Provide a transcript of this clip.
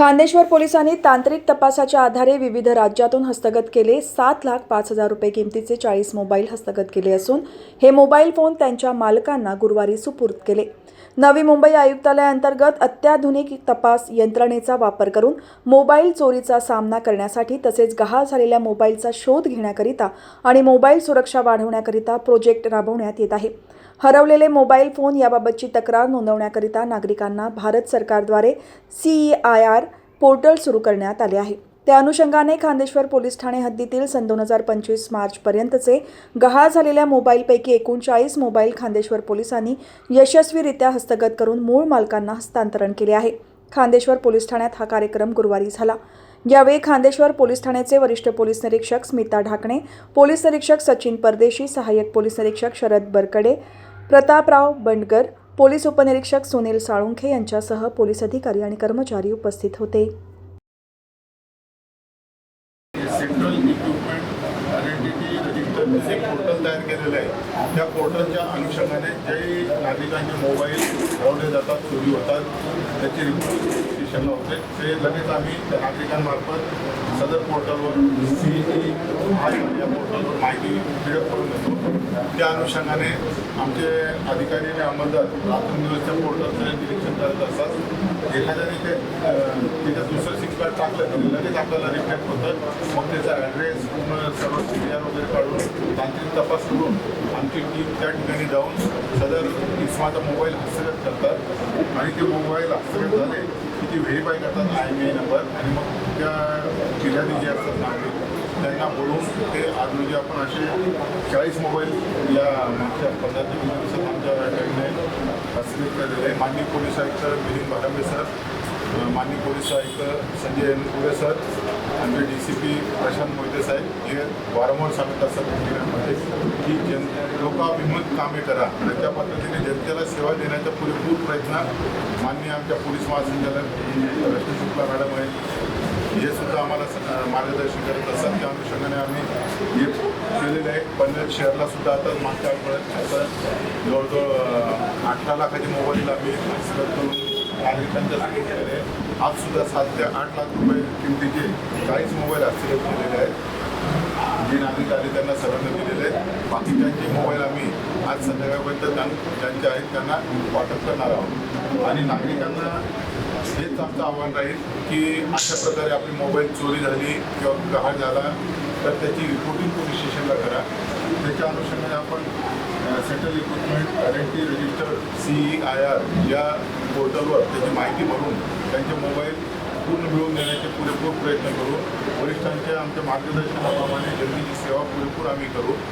खांदेश्वर पोलिसांनी तांत्रिक तपासाच्या आधारे विविध राज्यातून हस्तगत केले. सात लाख पाच हजार रुपये किमतीचे चाळीस मोबाईल हस्तगत केले असून हे मोबाईल फोन त्यांच्या मालकांना गुरुवारी सुपूर्द केले. नवी मुंबई आयुक्तालयाअंतर्गत अत्याधुनिक तपास यंत्रणेचा वापर करून मोबाईल चोरीचा सामना करण्यासाठी तसेच गहाळ झालेल्या मोबाईलचा शोध घेण्याकरिता आणि मोबाईल सुरक्षा वाढवण्याकरिता प्रोजेक्ट राबवण्यात येत आहे. हरवलेले मोबाईल फोन याबाबतची तक्रार नोंदवण्याकरिता नागरिकांना भारत सरकारद्वारे सी आय आर पोर्टल सुरू करण्यात आले आहे. त्या अनुषंगाने खांदेश्वर पोलीस ठाणे हद्दीतील सन दोन हजार पंचवीस मार्चपर्यंतचे गहाळ झालेल्या मोबाईलपैकी एकोणचाळीस मोबाईल खांदेश्वर पोलिसांनी यशस्वीरित्या हस्तगत करून मूळ मालकांना हस्तांतरण केले आहे. खांदेश्वर पोलीस ठाण्यात हा कार्यक्रम गुरुवारी झाला. यावेळी खांदेश्वर पोलीस ठाण्याचे वरिष्ठ पोलीस निरीक्षक स्मिता ढाकणे पोलीस निरीक्षक सचिन परदेशी सहाय्यक पोलीस निरीक्षक शरद बरकडे प्रतापराव बंडकर पोलीस उपनिरीक्षक सुनील साळुंखे यांच्यासह पोलीस अधिकारी आणि कर्मचारी उपस्थित होते सेंट्रल इक्विपमेंट आयडेंटिटी रजिस्टरचे एक पोर्टल तयार केलेलं आहे त्या पोर्टलच्या अनुषंगाने जे नागरिकांचे मोबाईल हरवले जातात चोरी होतात त्याची रिपोर्ट होते. ते लगेच आम्ही त्या नागरिकांमार्फत सदर पोर्टलवर सी ई या पोर्टलवर माहिती फिडअप करून देतो. त्या अनुषंगाने आमचे अधिकारी आणि अंमलदार रात्रंदिवस दिवसच्या पोर्टलचं निरीक्षण करत असतात. एखाद्याने ते अं, दुसरं सिम कार्ड टाकलं तरी लगेच आपल्याला रिफ्लेक्ट होतं. त्याचा ॲड्रेस पूर्ण सर्व सी आर वगैरे काढून तांत्रिक तपास करून आमची टीम त्या ठिकाणी जाऊन सदर इस्माचा मोबाईल हस्तगत करतात. आणि ते मोबाईल हस्तगत झाले की ते व्हेरीफाय करतात आय एम आय नंबर आणि मग त्या जिल्ह्यातील जे असतात नागरिक त्यांना बोलून ते आज म्हणजे आपण असे चाळीस मोबाईल या मागच्या पंधरा ते वीस दिवसात आमच्याकडे हस्तगत केलेले आहे. माननीय पोलीस आयुक्त मिलिंद भाडंबे सर अ, माननीय पोलीस आयुक्त संजय एनपुरे सर आमचे D C P Prashant Mohite साहेब हे वारंवार सांगत असतात मीडियामध्ये की जन लोकाभिमुख कामे करा. आणि त्या पद्धतीने जनतेला सेवा देण्याचा पुरेपूर प्रयत्न माननीय आमच्या पोलीस महासंचालक रश्मी शुक्ला मॅडम आहेत. हे सुद्धा आम्हाला स- मार्गदर्शन करत असतात. त्या अनुषंगाने आम्ही हे केलेलं आहे. पनवेल शहरला सुद्धा आता मागच्या आठवड्यात आता जवळजवळ अठरा लाखाचे मोबाईल आम्ही करून नागरिकांच्या समोर केलेले आज सुद्धा सात ते आठ लाख रुपये किमतीचे काहीच मोबाईल हस्तगत केलेले आहेत. जे नागरिक आले त्यांना सर्वांना दिलेले आहेत. बाकीच्यांचे मोबाईल आम्ही आज संध्याकाळपर्यंत त्यां- ज्यांचे आहेत त्यांना वाटप करणार आहोत. आणि नागरिकांना हेच आमचं आव्हान राहील की अशा प्रकारे आपली मोबाईल चोरी झाली किंवा गहाळ झाला तर त्याची रिपोर्टिंग पोलीस स्टेशनला करा. त्याच्या अनुषंगाने आपण central equipment identity register C I R या पोर्टलवर त्याची माहिती भरून त्यांचे मोबाईल पूर्ण मिळवून देण्याचे पुरेपूर प्रयत्न करू. वरिष्ठांच्या आमच्या मार्गदर्शनाप्रमाणे जनतेची सेवा पुरेपूर आम्ही करू.